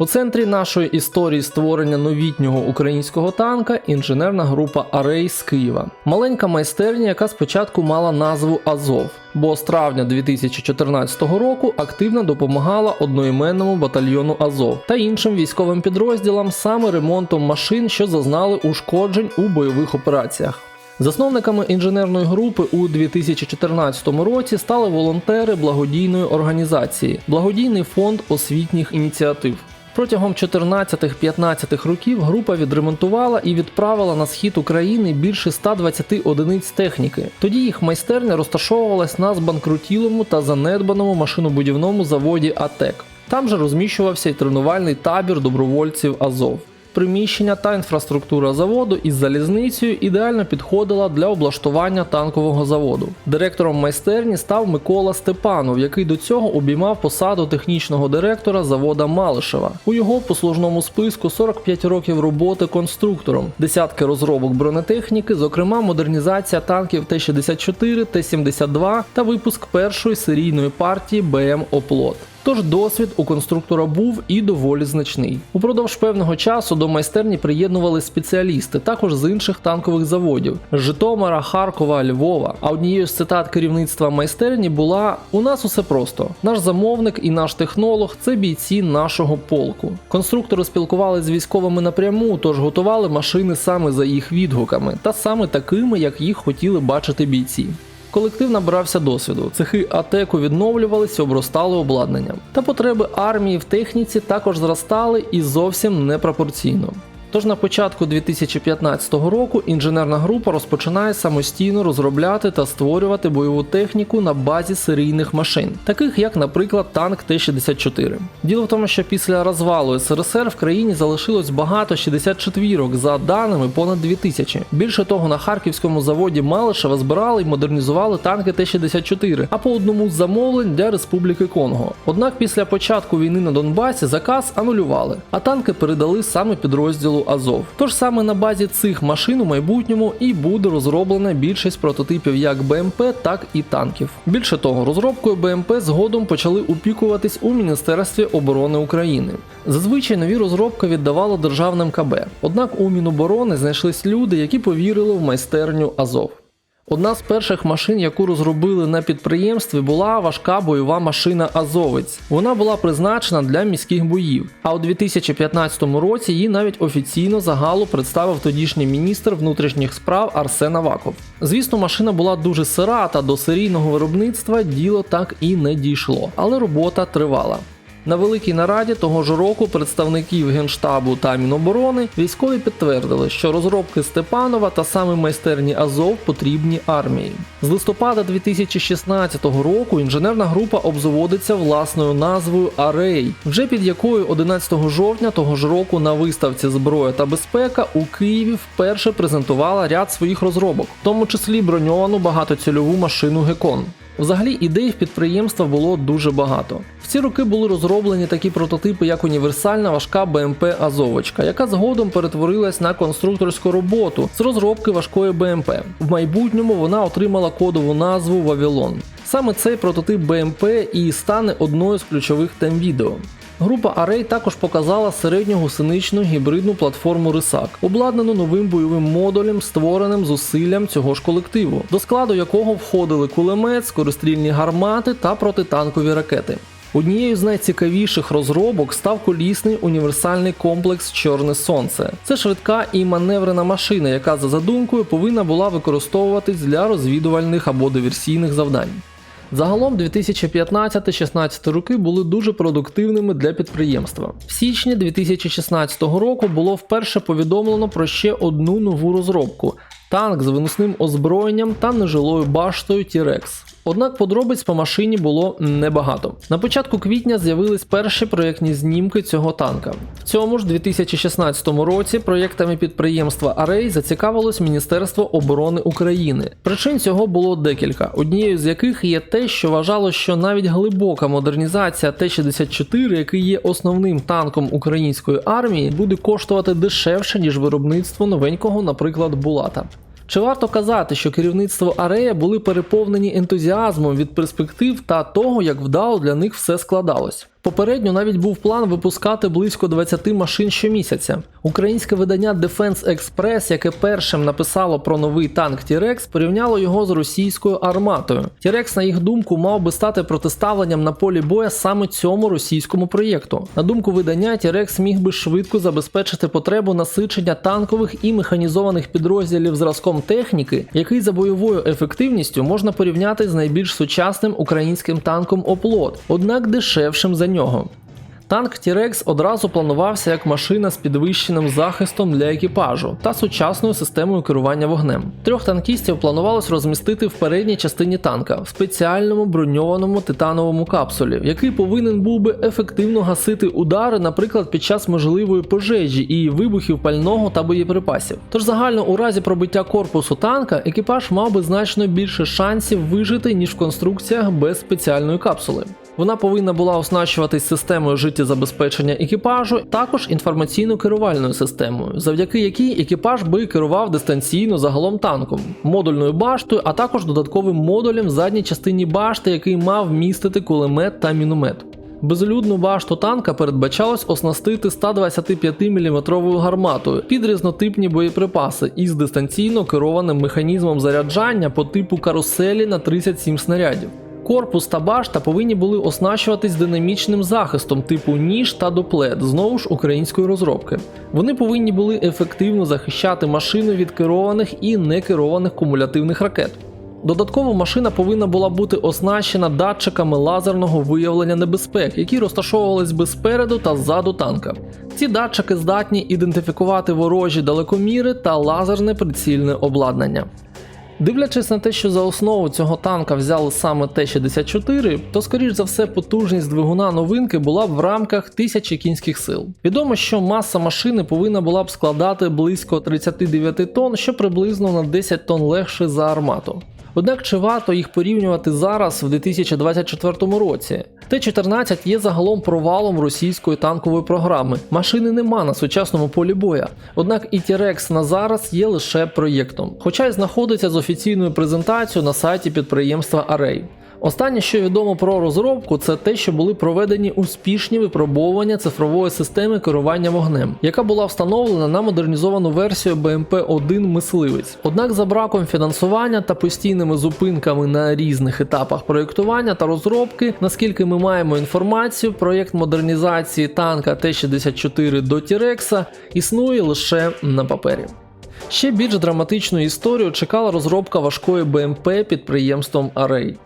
У центрі нашої історії створення новітнього українського танка інженерна група Арей з Києва. Маленька майстерня, яка спочатку мала назву Азов, бо з травня 2014 року активно допомагала одноіменному батальйону Азов та іншим військовим підрозділам саме ремонтом машин, що зазнали ушкоджень у бойових операціях. Засновниками інженерної групи у 2014 році стали волонтери благодійної організації Благодійний фонд освітніх ініціатив. Протягом 14-15 років група відремонтувала і відправила на схід України більше 120 одиниць техніки. Тоді їх майстерня розташовувалась на збанкрутілому та занедбаному машинобудівному заводі АТЕК. Там же розміщувався і тренувальний табір добровольців Азов. Приміщення та інфраструктура заводу із залізницею ідеально підходила для облаштування танкового заводу. Директором майстерні став Микола Степанов, який до цього обіймав посаду технічного директора завода Малишева. У його послужному списку 45 років роботи конструктором, десятки розробок бронетехніки, зокрема модернізація танків Т-64, Т-72 та випуск першої серійної партії БМ Оплот. Тож досвід у конструктора був і доволі значний. Упродовж певного часу до майстерні приєднували спеціалісти, також з інших танкових заводів Житомира, Харкова, Львова. А однією з цитат керівництва майстерні була: У нас усе просто. Наш замовник і наш технолог це бійці нашого полку. Конструктори спілкувалися з військовими напряму, тож готували машини саме за їх відгуками, та саме такими, як їх хотіли бачити бійці. Колектив набрався досвіду. Цехи АТЕКу відновлювалися, обростали обладнанням. Та потреби армії в техніці також зростали і зовсім непропорційно. Тож на початку 2015 року інженерна група розпочинає самостійно розробляти та створювати бойову техніку на базі серійних машин, таких як, наприклад, танк Т-64. Діло в тому, що після розвалу СРСР в країні залишилось багато 64-ок, за даними понад 2000. Більше того, на харківському заводі Малишева збирали і модернізували танки Т-64, а по одному з замовлень для Республіки Конго. Однак після початку війни на Донбасі заказ анулювали, а танки передали саме підрозділу Азов. Тож саме на базі цих машин у майбутньому і буде розроблена більшість прототипів як БМП, так і танків. Більше того, розробкою БМП згодом почали опікуватись у Міністерстві оборони України. Зазвичай нові розробки віддавало державним КБ. Однак у Міноборони знайшлись люди, які повірили в майстерню Азов. Одна з перших машин, яку розробили на підприємстві, була важка бойова машина Азовець. Вона була призначена для міських боїв. А у 2015 році її навіть офіційно загалу представив тодішній міністр внутрішніх справ Арсен Аваков. Звісно, машина була дуже сира, та до серійного виробництва діло так і не дійшло, але робота тривала. На великій нараді того ж року представників Генштабу та Міноборони військові підтвердили, що розробки Степанова та саме майстерні Азов потрібні армії. З листопада 2016 року інженерна група обзаводиться власною назвою Арей, вже під якою 11 жовтня того ж року на виставці Зброя та безпека у Києві вперше презентувала ряд своїх розробок, в тому числі броньовану багатоцільову машину Гекон. Взагалі ідей в підприємства було дуже багато. В ці роки були розроблені такі прототипи, як універсальна важка БМП Азовочка, яка згодом перетворилась на конструкторську роботу з розробки важкої БМП. В майбутньому вона отримала кодову назву Вавілон. Саме цей прототип БМП і стане одною з ключових тем відео. Група Array також показала середньогусеничну гібридну платформу Рисак, обладнану новим бойовим модулем, створеним зусиллям цього ж колективу, до складу якого входили кулемет, скорострільні гармати та протитанкові ракети. Однією з найцікавіших розробок став колісний універсальний комплекс Чорне Сонце. Це швидка і маневрена машина, яка за задумкою повинна була використовуватись для розвідувальних або диверсійних завдань. Загалом 2015-16 роки були дуже продуктивними для підприємства. В січні 2016 року було вперше повідомлено про ще одну нову розробку танк з виносним озброєнням та нежилою баштою T-Rex. Однак подробиць по машині було небагато. На початку квітня з'явились перші проєктні знімки цього танка. В цьому ж 2016 році проєктами підприємства Арей зацікавилось Міністерство оборони України. Причин цього було декілька, однією з яких є те, що вважало, що навіть глибока модернізація Т-64, який є основним танком української армії, буде коштувати дешевше ніж виробництво новенького, наприклад, Булата. Чи варто казати, що керівництво Арея були переповнені ентузіазмом від перспектив та того, як вдало для них все складалось? Попередньо навіть був план випускати близько 20 машин щомісяця. Українське видання Defense Express, яке першим написало про новий танк T-Rex, порівняло його з російською арматою. T-Rex, на їх думку, мав би стати протиставленням на полі боя саме цьому російському проєкту. На думку видання, T-Rex міг би швидко забезпечити потребу насичення танкових і механізованих підрозділів зразком техніки, який за бойовою ефективністю можна порівняти з найбільш сучасним українським танком Оплот, однак дешевшим за нього. Танк T-Rex одразу планувався як машина з підвищеним захистом для екіпажу та сучасною системою керування вогнем. Трьох танкістів планувалось розмістити в передній частині танка в спеціальному броньованому титановому капсулі, який повинен був би ефективно гасити удари, наприклад, під час можливої пожежі і вибухів пального та боєприпасів. Тож загально у разі пробиття корпусу танка екіпаж мав би значно більше шансів вижити ніж в конструкціях без спеціальної капсули. Вона повинна була оснащуватись системою життєзабезпечення екіпажу, також інформаційно-керувальною системою, завдяки якій екіпаж би керував дистанційно загалом танком, модульною баштою, а також додатковим модулем в задній частині башти, який мав містити кулемет та міномет. Безлюдну башту танка передбачалось оснастити 125-мм гарматою під різнотипні боєприпаси із дистанційно керованим механізмом заряджання по типу каруселі на 37 снарядів. Корпус та башта повинні були оснащуватись динамічним захистом типу ніж та доплет, знову ж української розробки. Вони повинні були ефективно захищати машину від керованих і некерованих кумулятивних ракет. Додатково машина повинна була бути оснащена датчиками лазерного виявлення небезпек, які розташовувались би спереду та ззаду танка. Ці датчики здатні ідентифікувати ворожі далекоміри та лазерне прицільне обладнання. Дивлячись на те, що за основу цього танка взяли саме Т-64, то скоріш за все потужність двигуна новинки була б в рамках 1000 кінських сил. Відомо, що маса машини повинна була б складати близько 39 тонн, що приблизно на 10 тонн легше за армату. Однак чи варто їх порівнювати зараз в 2024 році? Т-14 є загалом провалом російської танкової програми. Машини нема на сучасному полі боя. Однак і T-Rex на зараз є лише проєктом, хоча й знаходиться з офіційною презентацією на сайті підприємства Array. Останнє, що відомо про розробку, це те, що були проведені успішні випробовування цифрової системи керування вогнем, яка була встановлена на модернізовану версію БМП-1 Мисливець. Однак, за браком фінансування та постійними зупинками на різних етапах проєктування та розробки, наскільки ми маємо інформацію, проєкт модернізації танка Т-64 до Тірекса існує лише на папері. Ще більш драматичну історію чекала розробка важкої БМП підприємством Array.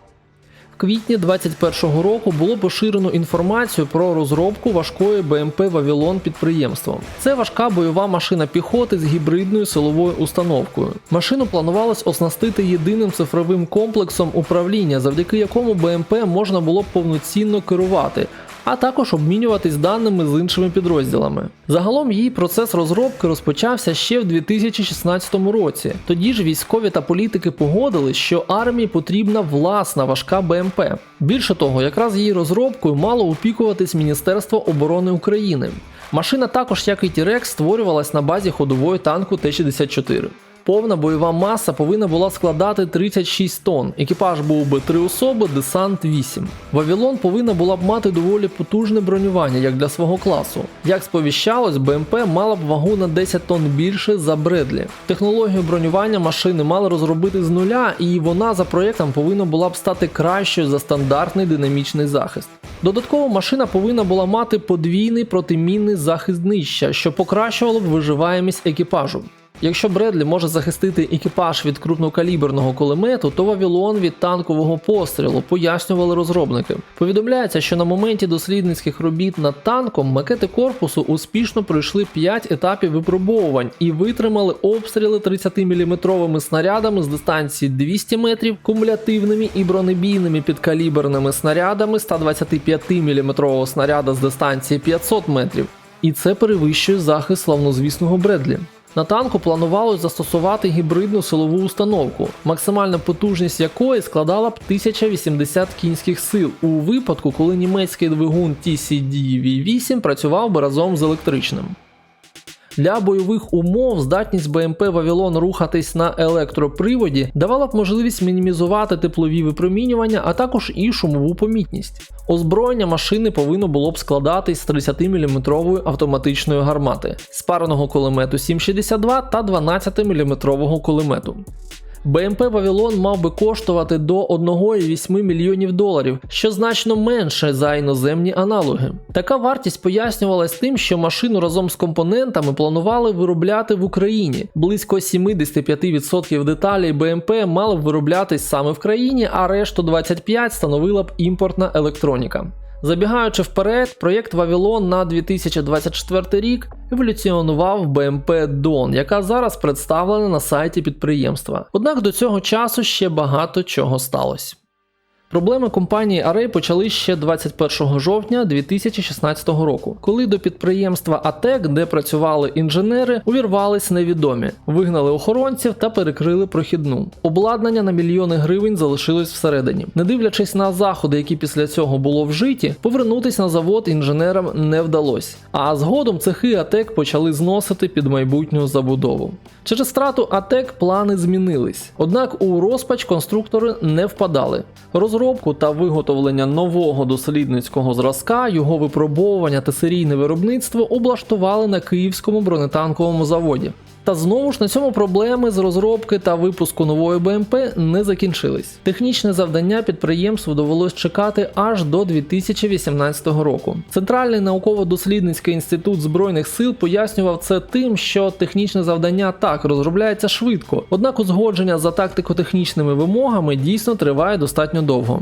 Квітні 2021 року було поширено інформацію про розробку важкої БМП Вавілон підприємством. Це важка бойова машина піхоти з гібридною силовою установкою. Машину планувалось оснастити єдиним цифровим комплексом управління, завдяки якому БМП можна було повноцінно керувати. А також обмінюватись даними з іншими підрозділами. Загалом її процес розробки розпочався ще в 2016 році. Тоді ж військові та політики погодили, що армії потрібна власна важка БМП. Більше того, якраз її розробкою мало опікуватись Міністерство оборони України. Машина також, як і T-Rex, створювалась на базі ходової танку Т-64. Повна бойова маса повинна була складати 36 тонн. Екіпаж був би 3 особи, десант 8. Вавилон повинна була б мати доволі потужне бронювання, як для свого класу. Як сповіщалось, БМП мала б вагу на 10 тонн більше за Бредлі. Технологію бронювання машини мали розробити з нуля, і вона за проєктом повинна була б стати кращою за стандартний динамічний захист. Додатково машина повинна була мати подвійний протимінний захист днища, що покращувало б виживаємість екіпажу. Якщо Бредлі може захистити екіпаж від крупнокаліберного кулемету, то Вавилон від танкового пострілу, пояснювали розробники. Повідомляється, що на моменті дослідницьких робіт над танком макети корпусу успішно пройшли 5 етапів випробовувань і витримали обстріли 30-мм снарядами з дистанції 200 метрів, кумулятивними і бронебійними підкаліберними снарядами 125-мм снаряда з дистанції 500 метрів. І це перевищує захист славнозвісного Бредлі. На танку планувалось застосувати гібридну силову установку, максимальна потужність якої складала б 1080 кінських сил у випадку, коли німецький двигун TCD V8 працював би разом з електричним. Для бойових умов здатність БМП Вавилон рухатись на електроприводі давала б можливість мінімізувати теплові випромінювання, а також і шумову помітність. Озброєння машини повинно було б складатись з 30-мм автоматичної гармати, спареного кулемету 7,62 та 12-мм кулемету. БМП Вавилон мав би коштувати до 1,8 мільйонів доларів, що значно менше за іноземні аналоги. Така вартість пояснювалась тим, що машину разом з компонентами планували виробляти в Україні. Близько 75% деталей БМП мали б вироблятись саме в країні, а решту 25% становила б імпортна електроніка. Забігаючи вперед, проєкт Вавілон на 2024 рік еволюціонував БМП Дон, яка зараз представлена на сайті підприємства. Однак до цього часу ще багато чого сталося. Проблеми компанії Array почали ще 21 жовтня 2016 року, коли до підприємства АТЕК, де працювали інженери, увірвались невідомі, вигнали охоронців та перекрили прохідну. Обладнання на мільйони гривень залишилось всередині. Не дивлячись на заходи, які після цього було вжиті, повернутись на завод інженерам не вдалося. А згодом цехи АТЕК почали зносити під майбутню забудову. Через страту АТЕК плани змінились. Однак у розпач конструктори не впадали. Розробку та виготовлення нового дослідницького зразка, його випробовування та серійне виробництво облаштували на Київському бронетанковому заводі. Та знову ж на цьому проблеми з розробки та випуску нової БМП не закінчились. Технічне завдання підприємству довелось чекати аж до 2018 року. Центральний науково-дослідницький інститут збройних сил пояснював це тим, що технічне завдання так розробляється швидко, однак узгодження за тактико-технічними вимогами дійсно триває достатньо довго.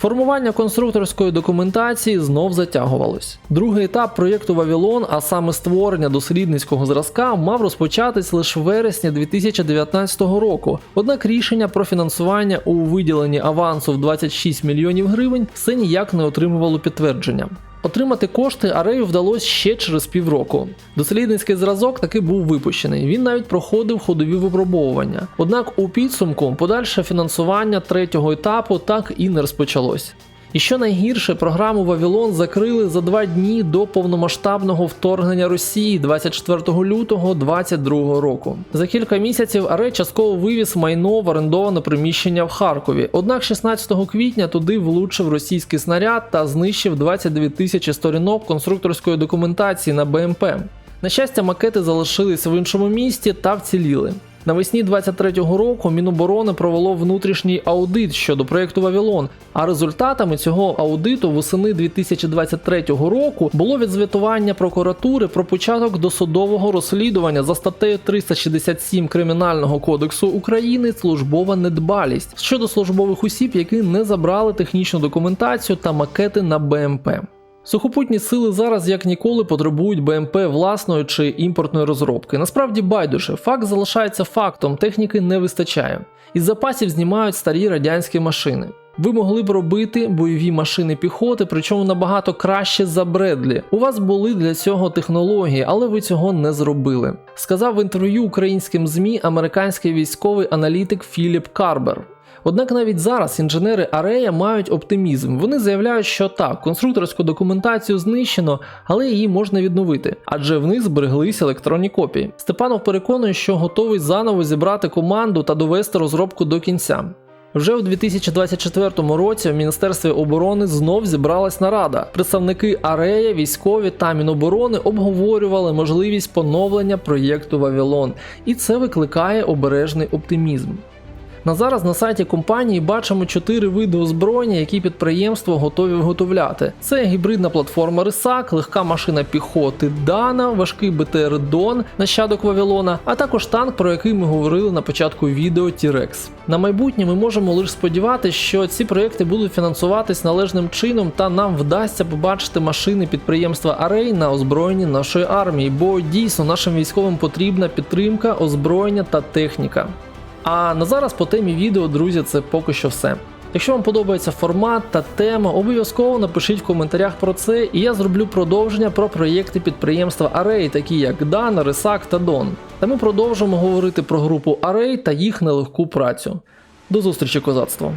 Формування конструкторської документації знов затягувалось. Другий етап проєкту Вавілон, а саме створення дослідницького зразка, мав розпочатись лише в вересні 2019 року. Однак рішення про фінансування у виділенні авансу в 26 мільйонів гривень все ніяк не отримувало підтвердження. Отримати кошти Арею вдалося ще через півроку. Дослідницький зразок таки був випущений. Він навіть проходив ходові випробовування. Однак у підсумку подальше фінансування третього етапу так і не розпочалось. І що найгірше, програму Вавилон закрили за два дні до повномасштабного вторгнення Росії 24 лютого 2022 року. За кілька місяців Арей частково вивіз майно в орендоване приміщення в Харкові. Однак 16 квітня туди влучив російський снаряд та знищив 29 тисячі сторінок конструкторської документації на БМП. На щастя, макети залишились в іншому місті та вціліли. Навесні 23-го року Міноборони провело внутрішній аудит щодо проєкту Вавилон. А результатами цього аудиту восени 2023 року було відзвітування прокуратури про початок досудового розслідування за статтею 367 Кримінального кодексу України службова недбалість щодо службових осіб, які не забрали технічну документацію та макети на БМП. Сухопутні сили зараз як ніколи потребують БМП власної чи імпортної розробки. Насправді байдуже, факт залишається фактом, техніки не вистачає. Із запасів знімають старі радянські машини. Ви могли б робити бойові машини піхоти, причому набагато краще за Бредлі. У вас були для цього технології, але ви цього не зробили. Сказав в інтерв'ю українським ЗМІ американський військовий аналітик Філіп Карбер. Однак навіть зараз інженери Арея мають оптимізм. Вони заявляють, що так, конструкторську документацію знищено, але її можна відновити, адже в них збереглись електронні копії. Степанов переконує, що готовий заново зібрати команду та довести розробку до кінця. Вже у 2024 році в Міністерстві оборони знов зібралась нарада. Представники Арея, військові та Міноборони обговорювали можливість поновлення проєкту Вавилон, і це викликає обережний оптимізм. На зараз на сайті компанії бачимо чотири види озброєння, які підприємство готові виготовляти. Це гібридна платформа Рисак, легка машина піхоти Дана, важкий БТР Дон, нащадок Вавилона, а також танк, про який ми говорили на початку відео Тірекс. На майбутнє ми можемо лише сподіватися, що ці проекти будуть фінансуватись належним чином, та нам вдасться побачити машини підприємства Арей на озброєнні нашої армії, бо дійсно нашим військовим потрібна підтримка, озброєння та техніка. А на зараз по темі відео, друзі, це поки що все. Якщо вам подобається формат та тема, обов'язково напишіть в коментарях про це, і я зроблю продовження про проєкти підприємства Array, такі як Дан, Рисак та Дон. Та ми продовжимо говорити про групу Array та їх нелегку працю. До зустрічі, козацтво!